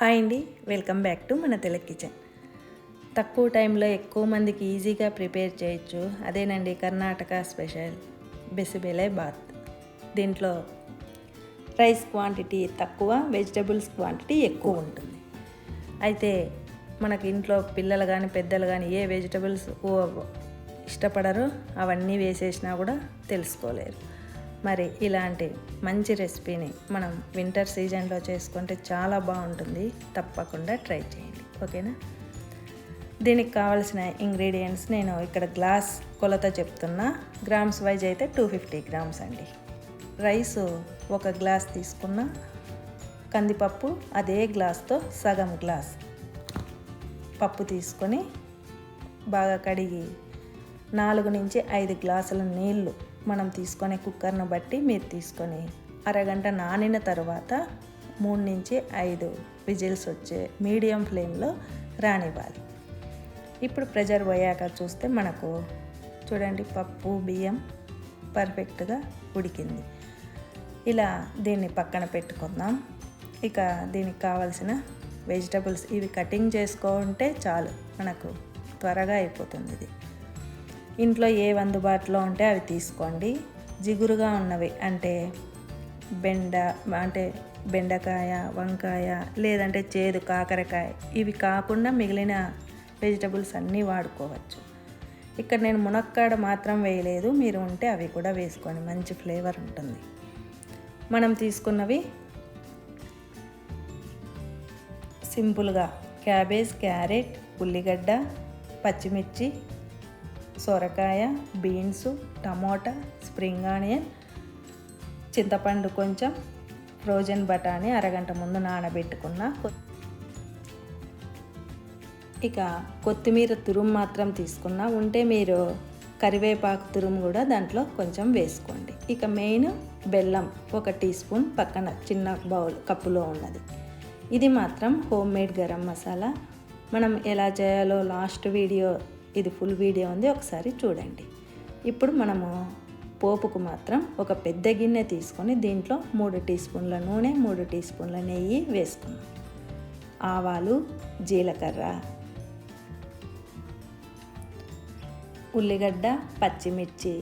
Hi అండి welcome back to మన Telugu kitchen. తక్కువ టైంలో ఎక్కువ మందికి ఈజీగా ప్రిపేర్ చేయొచ్చు. అదేనండి కర్ణాటక స్పెషల్ బెసిబెలే బాత్. దీంట్లో రైస్ క్వాంటిటీ తక్కువ వెజిటబుల్స్ క్వాంటిటీ ఎక్కువ ఉంటుంది. అయితే మనకి ఇంట్లో పిల్లలు కానీ పెద్దలు కానీ ఏ వెజిటబుల్స్ ఇష్టపడరో అవన్నీ వేసేసినా కూడా తెలుసుకోలేరు. మరి ఇలాంటి మంచి రెసిపీని మనం వింటర్ సీజన్లో చేసుకుంటే చాలా బాగుంటుంది. తప్పకుండా ట్రై చేయండి. ఓకేనా? దీనికి కావాల్సిన ఇంగ్రీడియంట్స్ నేను ఇక్కడ గ్లాస్ కొలత చెప్తున్నా. గ్రామ్స్ వైజ్ అయితే టూ ఫిఫ్టీ గ్రామ్స్ అండి. రైస్ ఒక గ్లాస్ తీసుకున్న. కందిపప్పు అదే గ్లాస్తో సగం గ్లాస్ పప్పు తీసుకొని బాగా కడిగి నాలుగు నుంచి ఐదు గ్లాసుల నీళ్ళు మనం తీసుకునే కుక్కర్ను బట్టి మీరు తీసుకొని అరగంట నానిన తర్వాత మూడు నుంచి ఐదు విజిల్స్ వచ్చే మీడియం ఫ్లేమ్లో రానివ్వాలి. ఇప్పుడు ప్రెజర్ పోయాక చూస్తే మనకు చూడండి పప్పు బియ్యం పర్ఫెక్ట్గా ఉడికింది. ఇలా దీన్ని పక్కన పెట్టుకుందాం. ఇక దీనికి కావాల్సిన వెజిటబుల్స్ ఇవి కటింగ్ చేసుకుంటే చాలు. మనకు త్వరగా అయిపోతుంది ఇది. ఇంట్లో ఏ అందుబాటులో ఉంటే అవి తీసుకోండి. జిగురుగా ఉన్నవి అంటే బెండ అంటే బెండకాయ వంకాయ లేదంటే చేదు కాకరకాయ ఇవి కాకుండా మిగిలిన వెజిటబుల్స్ అన్నీ వాడుకోవచ్చు. ఇక్కడ నేను మునక్కాడ మాత్రం వేయలేదు. మీరు ఉంటే అవి కూడా వేసుకోండి. మంచి ఫ్లేవర్ ఉంటుంది. మనం తీసుకున్నవి సింపుల్గా క్యాబేజ్ క్యారెట్ ఉల్లిగడ్డ పచ్చిమిర్చి సొరకాయ బీన్స్ టమోటా స్ప్రింగ్ ఆనియన్ చింతపండు కొంచెం ఫ్రోజన్ బఠానీ అరగంట ముందు నానబెట్టుకున్న. ఇక కొత్తిమీర తురుము మాత్రం తీసుకున్నా. ఉంటే మీరు కరివేపాకు తురుము కూడా దాంట్లో కొంచెం వేసుకోండి. ఇక మెయిన్ బెల్లం ఒక టీ స్పూన్ పక్కన చిన్న బౌల్ కప్పులో ఉన్నది. ఇది మాత్రం హోమ్ మేడ్ గరం మసాలా. మనం ఎలా చేయాలో లాస్ట్ వీడియో ఇది ఫుల్ వీడియో ఉంది ఒకసారి చూడండి. ఇప్పుడు మనము పోపుకు మాత్రం ఒక పెద్ద గిన్నె తీసుకొని దీంట్లో మూడు టీ స్పూన్ల నూనె మూడు టీ స్పూన్ల నెయ్యి వేసుకున్నాం ఆవాలు జీలకర్ర ఉల్లిగడ్డ పచ్చిమిర్చి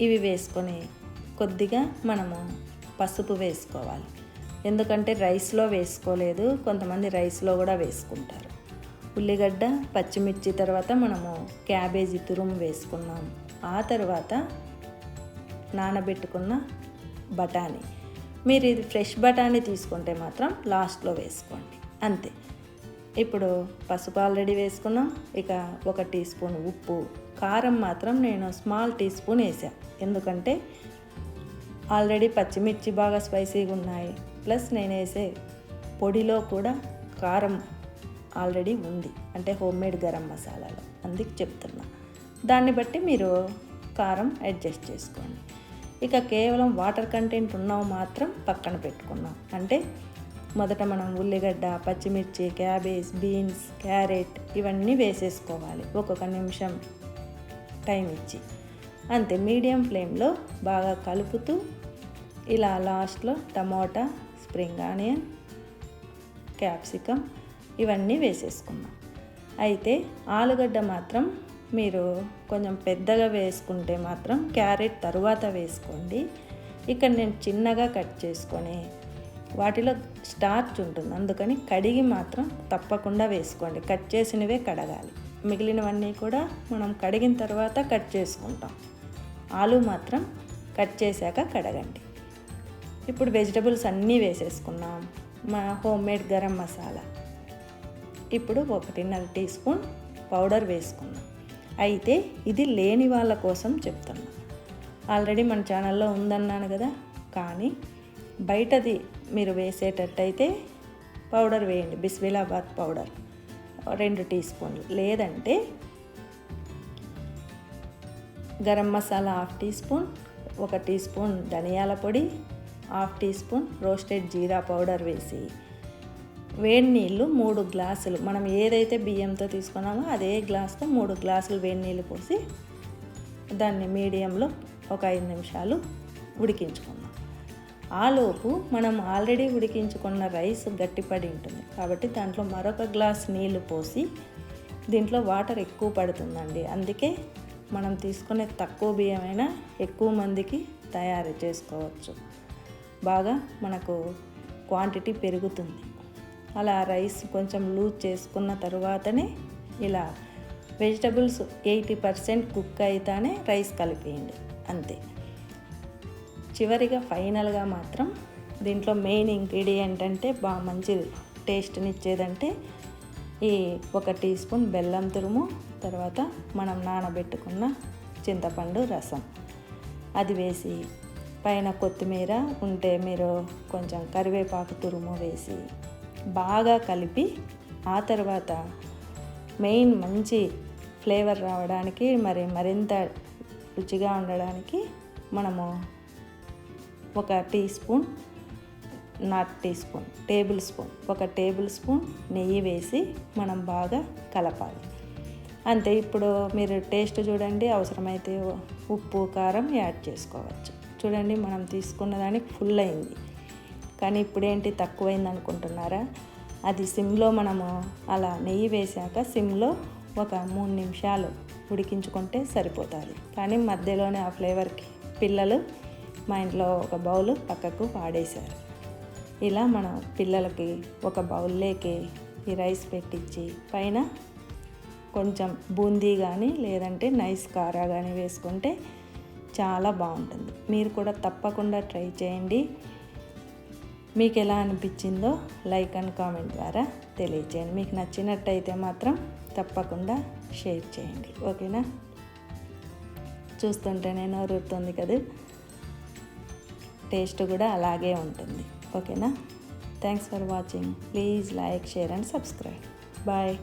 ఇవి వేసుకొని కొద్దిగా మనము పసుపు వేసుకోవాలి. ఎందుకంటే రైస్లో వేసుకోలేదు కొంతమంది రైస్లో కూడా వేసుకుంటారు. ఉల్లిగడ్డ పచ్చిమిర్చి తర్వాత మనము క్యాబేజీ తురుము వేసుకున్నాం. ఆ తర్వాత నానబెట్టుకున్న బఠానీ. మీరు ఇది ఫ్రెష్ బఠానీ తీసుకుంటే మాత్రం లాస్ట్లో వేసుకోండి. అంతే. ఇప్పుడు పసుపు ఆల్రెడీ వేసుకున్నాం. ఇక ఒక టీ స్పూన్ ఉప్పు. కారం మాత్రం నేను స్మాల్ టీ స్పూన్ వేసా ఎందుకంటే ఆల్రెడీ పచ్చిమిర్చి బాగా స్పైసీగా ఉన్నాయి. ప్లస్ నేను వేసే పొడిలో కూడా కారం ఆల్రెడీ ఉంది. అంటే హోమ్ మేడ్ గరం మసాలాలో. అందుకు చెప్తున్నా. దాన్ని బట్టి మీరు కారం అడ్జస్ట్ చేసుకోండి. ఇక కేవలం వాటర్ కంటెంట్ ఉన్నవి మాత్రం పక్కన పెట్టుకున్నాం అంటే మొదట మనం ఉల్లిగడ్డ పచ్చిమిర్చి క్యాబేజ్ బీన్స్ క్యారెట్ ఇవన్నీ వేసేసుకోవాలి. ఒక్కొక్క నిమిషం టైం ఇచ్చి. అంతే మీడియం ఫ్లేమ్లో బాగా కలుపుతూ ఇలా లాస్ట్లో టమోటా స్ప్రింగ్ ఆనియన్ క్యాప్సికమ్ ఇవన్నీ వేసేసుకున్నాం అయితే ఆలుగడ్డ మాత్రం మీరు కొంచెం పెద్దగా వేసుకుంటే మాత్రం క్యారెట్ తరువాత వేసుకోండి. ఇక్కడ నేను చిన్నగా కట్ చేసుకొని వాటిలో స్టార్చ్ ఉంటుంది. అందుకని కడిగి మాత్రం తప్పకుండా వేసుకోండి. కట్ చేసినవే కడగాలి. మిగిలినవన్నీ కూడా మనం కడిగిన తర్వాత కట్ చేసుకుంటాం. ఆలు మాత్రం కట్ చేశాక కడగండి. ఇప్పుడు వెజిటబుల్స్ అన్నీ వేసేసుకున్నాం. మా హోమ్ మేడ్ గరం మసాలా. ఇప్పుడు ఒకటిన్నర టీ స్పూన్ పౌడర్ వేసుకున్నాం అయితే ఇది లేని వాళ్ళ కోసం చెప్తున్నా. ఆల్రెడీ మన ఛానల్లో ఉందన్నాను కదా కానీ బయటది మీరు వేసేటట్టయితే పౌడర్ వేయండి బిస్మిలాబాద్ పౌడర్. రెండు టీ స్పూన్లు. లేదంటే garam masala half teaspoon ఒక టీ స్పూన్ ధనియాల పొడి half teaspoon roasted jeera powder వేసి వేడి నీళ్ళు మూడు గ్లాసులు. మనం ఏదైతే బియ్యంతో తీసుకున్నామో అదే గ్లాస్తో మూడు గ్లాసులు వేడి నీళ్ళు పోసి దాన్ని మీడియంలో ఒక ఐదు నిమిషాలు ఉడికించుకుందాం. ఆలోపు మనం ఆల్రెడీ ఉడికించుకున్న రైస్ గట్టిపడి ఉంటుంది. కాబట్టి దాంట్లో మరొక గ్లాస్ నీళ్ళు పోసి దీంట్లో వాటర్ ఎక్కువ పడుతుందండి. అందుకే మనం తీసుకునే తక్కువ బియ్యమైనా ఎక్కువ మందికి తయారు చేసుకోవచ్చు. బాగా మనకు క్వాంటిటీ పెరుగుతుంది. అలా రైస్ కొంచెం లూజ్ చేసుకున్న తర్వాతనే ఇలా వెజిటబుల్స్ ఎయిటీ పర్సెంట్ కుక్ అయితేనే రైస్ కలిపేయండి అంతే. చివరిగా ఫైనల్గా మాత్రం దీంట్లో మెయిన్ ఇంగ్రీడియంట్ అంటే బాగా మంచి టేస్ట్ని ఇచ్చేదంటే ఈ ఒక టీ స్పూన్ బెల్లం తురుము తర్వాత మనం నానబెట్టుకున్న చింతపండు రసం. అది వేసి పైన కొత్తిమీర ఉంటే మీరు కొంచెం కరివేపాకు తురుము వేసి బాగా కలిపి ఆ తర్వాత మెయిన్ మంచి ఫ్లేవర్ రావడానికి మరి మరింత రుచిగా ఉండడానికి మనము ఒక teaspoon not teaspoon tablespoon ఒక టేబుల్ స్పూన్ నెయ్యి వేసి మనం బాగా కలపాలి. అంతే ఇప్పుడు మీరు టేస్ట్ చూడండి అవసరమైతే ఉప్పు కారం యాడ్ చేసుకోవచ్చు. చూడండి మనం తీసుకున్న దానికి ఫుల్ అయింది. కానీ ఇప్పుడేంటి తక్కువైంది అనుకుంటున్నారా? అది సిమ్లో మనము అలా నెయ్యి వేసాక సిమ్లో ఒక మూడు నిమిషాలు ఉడికించుకుంటే సరిపోతుంది. కానీ మధ్యలోనే ఆ ఫ్లేవర్కి పిల్లలు మా ఇంట్లో ఒక బౌల్ పక్కకు పాడేశారు. ఇలా మనం పిల్లలకి ఒక బౌల్లోకి ఈ రైస్ పెట్టించి పైన కొంచెం బూందీ కానీ లేదంటే నైస్ కారా కానీ వేసుకుంటే చాలా బాగుంటుంది. మీరు కూడా తప్పకుండా ట్రై చేయండి. మీకు ఎలా అనిపించిందో లైక్ అండ్ కామెంట్ ద్వారా తెలియచేయండి. మీకు నచ్చినట్టయితే మాత్రం తప్పకుండా షేర్ చేయండి. ఓకేనా? చూస్తుంటేనే నోరుతుంది కదా? టేస్ట్ కూడా అలాగే ఉంటుంది. ఓకేనా? Thanks for watching. Please like share and subscribe. Bye.